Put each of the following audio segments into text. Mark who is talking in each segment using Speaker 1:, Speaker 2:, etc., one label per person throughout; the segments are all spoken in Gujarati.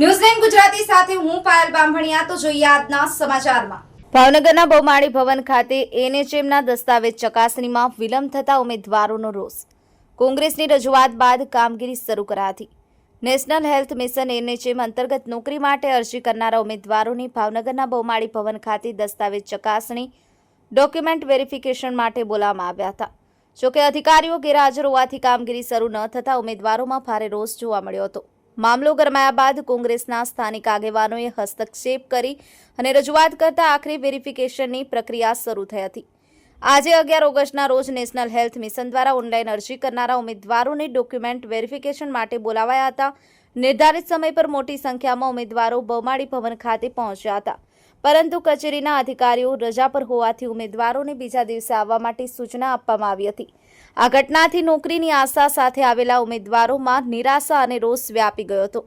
Speaker 1: ન્યૂઝલેન્ડ ગુજરાતી સાથે હું પાયલ તો જોઈએ સમાચારમાં.
Speaker 2: ભાવનગરના બહુમાળી ભવન ખાતે એનએચએમના દસ્તાવેજ ચકાસણીમાં વિલંબ થતા ઉમેદવારોનો રોષ. કોંગ્રેસની રજૂઆત બાદ કામગીરી શરૂ કરાતી. નેશનલ હેલ્થ મિશન એનએચએમ અંતર્ગત નોકરી માટે અરજી કરનારા ઉમેદવારોની ભાવનગરના બહુમાળી ભવન ખાતે દસ્તાવેજ ચકાસણી, ડોક્યુમેન્ટ વેરિફિકેશન માટે બોલાવવામાં આવ્યા હતા. જોકે અધિકારીઓ ગેરહાજર હોવાથી કામગીરી શરૂ ન થતાં ઉમેદવારોમાં ભારે રોષ જોવા મળ્યો હતો. મામલો ગરમાયા બાદ કોંગ્રેસના સ્થાનિક આગેવાનોએ હસ્તક્ષેપ કરી અને રજૂઆત કરતા આખરી વેરિફિકેશનની પ્રક્રિયા શરૂ થઈ હતી. આજે અગિયાર ઓગસ્ટના રોજ નેશનલ હેલ્થ મિશન દ્વારા ઓનલાઈન અરજી કરનારા ઉમેદવારોને ડોક્યુમેન્ટ વેરિફિકેશન માટે બોલાવાયા હતા. નિર્ધારિત સમય પર મોટી સંખ્યામાં ઉમેદવારો બહુમાળી ભવન ખાતે પહોંચ્યા હતા. પરંતુ કચેરીના અધિકારીઓ રજા પર હોવાથી ઉમેદવારોને બીજા દિવસે આવવા માટે સૂચના આપવામાં આવી હતી. આ ઘટનાથી નોકરીની આશા સાથે આવેલા ઉમેદવારોમાં નિરાશા અને રોષ વ્યાપી ગયો હતો.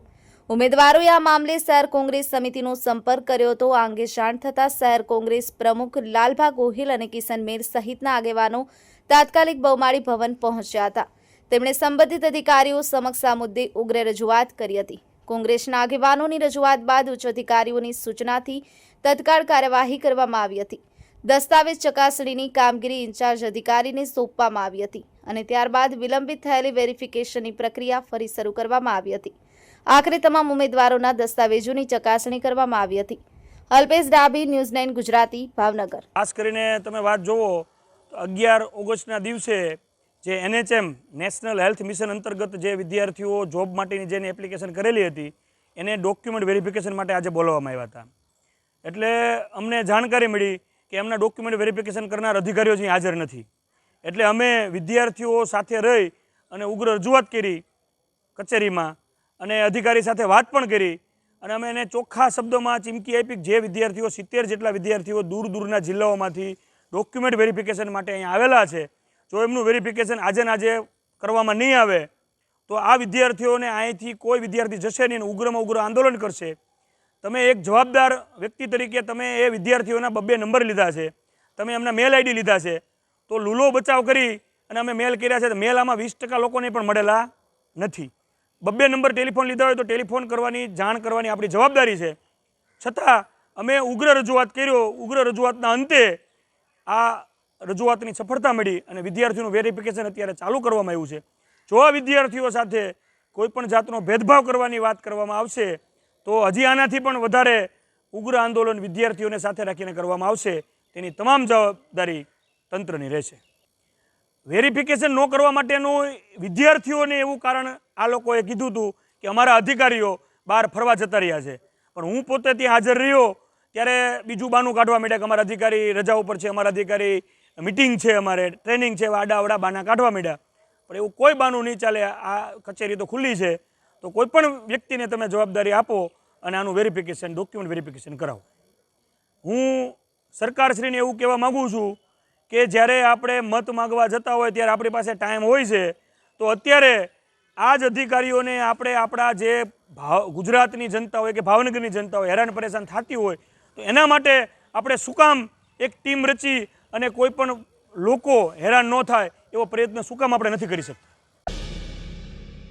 Speaker 2: ઉમેદવારોએ આ મામલે શહેર કોંગ્રેસ સમિતિનો સંપર્ક કર્યો હતો. આ અંગે જાણ થતાં શહેર કોંગ્રેસ પ્રમુખ લાલભા ગોહિલ અને કિશન મેર સહિતના આગેવાનો તાત્કાલિક બહુમાળી ભવન પહોંચ્યા હતા. તેમણે સંબંધિત અધિકારીઓ સમક્ષ આ મુદ્દે ઉગ્ર રજૂઆત કરી હતી. કોંગ્રેસના આગેવાનોની રજૂઆત બાદ ઉચ્ચ અધિકારીઓની સૂચનાથી તત્કાળ કાર્યવાહી કરવામાં આવી હતી. દસ્તાવેજ ચકાસણીની કામગીરી ઇન્ચાર્જ અધિકારીને સોંપવામાં આવી હતી અને ત્યારબાદ વિલંબિત થયેલી વેરિફિકેશનની પ્રક્રિયા ફરી શરૂ કરવામાં આવી હતી. આખરે તમામ ઉમેદવારોના દસ્તાવેજોની ચકાસણી કરવામાં આવી હતી. Alpesh Dabhi, news nine Gujarati, Bhavnagar.
Speaker 3: ખાસ કરીને તમે વાત જુઓ તો અગિયાર ઓગસ્ટના દિવસે જે એનએચએમ, નેશનલ હેલ્થ મિશન અંતર્ગત જે વિદ્યાર્થીઓ જોબ માટેની જેની એપ્લિકેશન કરેલી હતી, એને ડોક્યુમેન્ટ વેરિફિકેશન માટે આજે બોલાવવામાં આવ્યા હતા. એટલે અમને જાણકારી મળી કે એમના ડોક્યુમેન્ટ વેરિફિકેશન કરનાર અધિકારીઓ અહીં હાજર નથી. એટલે અમે વિદ્યાર્થીઓ સાથે રહી અને ઉગ્ર રજૂઆત કરી કચેરીમાં અને અધિકારી સાથે વાત પણ કરી અને અમે એને ચોખ્ખા શબ્દોમાં ચીમકી આપી જે વિદ્યાર્થીઓ સિત્તેર જેટલા વિદ્યાર્થીઓ દૂર દૂરના જિલ્લાઓમાંથી ડોક્યુમેન્ટ વેરિફિકેશન માટે અહીંયા આવેલા છે, જો એમનું વેરિફિકેશન આજે આજે કરવામાં નહીં આવે, તો આ વિદ્યાર્થીઓને અહીંથી કોઈ વિદ્યાર્થી જશે નહીં ઉગ્રમાં ઉગ્ર આંદોલન કરશે. તમે એક જવાબદાર વ્યક્તિ તરીકે તમે એ વિદ્યાર્થીઓના બબ્બે નંબર લીધા છે. તમે એમના મેલ આઈડી લીધા છે. તો લૂલો બચાવ કરી અને અમે મેલ કર્યા છે. તો મેલ આમાં વીસ ટકા લોકોને પણ મળેલા નથી. બબ્બે નંબર ટેલિફોન લીધા હોય તો ટેલિફોન કરવાની, જાણ કરવાની આપણી જવાબદારી છે. છતાં અમે ઉગ્ર રજૂઆત કર્યો. ઉગ્ર રજૂઆતના અંતે આ રજૂઆતની સફળતા મળી અને વિદ્યાર્થીઓનું વેરિફિકેશન અત્યારે ચાલુ કરવામાં આવ્યું છે. જો આ વિદ્યાર્થીઓ સાથે કોઈપણ જાતનો ભેદભાવ કરવાની વાત કરવામાં આવશે તો હજી આનાથી પણ વધારે ઉગ્ર આંદોલન વિદ્યાર્થીઓને સાથે રાખીને કરવામાં આવશે. તેની તમામ જવાબદારી તંત્રની રહેશે. વેરિફિકેશન ન કરવા માટેનું વિદ્યાર્થીઓને એવું કારણ આ લોકોએ કીધું હતું કે અમારા અધિકારીઓ બહાર ફરવા જતા રહ્યા છે. પણ હું પોતે ત્યાં હાજર રહ્યો ત્યારે બીજું બાનું કાઢવા માંડ્યા કે અમારા અધિકારી રજા ઉપર છે, અમારા અધિકારી મિટિંગ છે, અમારે ટ્રેનિંગ છે આડા અવડા બાના કાઢવા માંડ્યા. પણ એવું કોઈ બાનું નહીં ચાલે, આ કચેરી તો ખુલ્લી છે. તો કોઈ પણ વ્યક્તિને તમે જવાબદારી આપો અને આનું વેરિફિકેશન ડોક્યુમેન્ટ વેરિફિકેશન કરાવો. હું સરકારશ્રીને એવું કહેવા માગું છું કે જ્યારે આપણે મત માગવા જતા હોય ત્યારે આપણી પાસે ટાઈમ હોય છે, તો અત્યારે આ જ અધિકારીઓને આપણે આપણા જે ભાવ ગુજરાતની જનતા હોય કે ભાવનગરની જનતા હોય, હેરાન પરેશાન થતી હોય, તો એના માટે આપણે શું કામ એક ટીમ રચી અને કોઈ પણ લોકો હેરાન ન થાય એવો પ્રયત્ન શું કામ આપણે નથી કરી શકતા?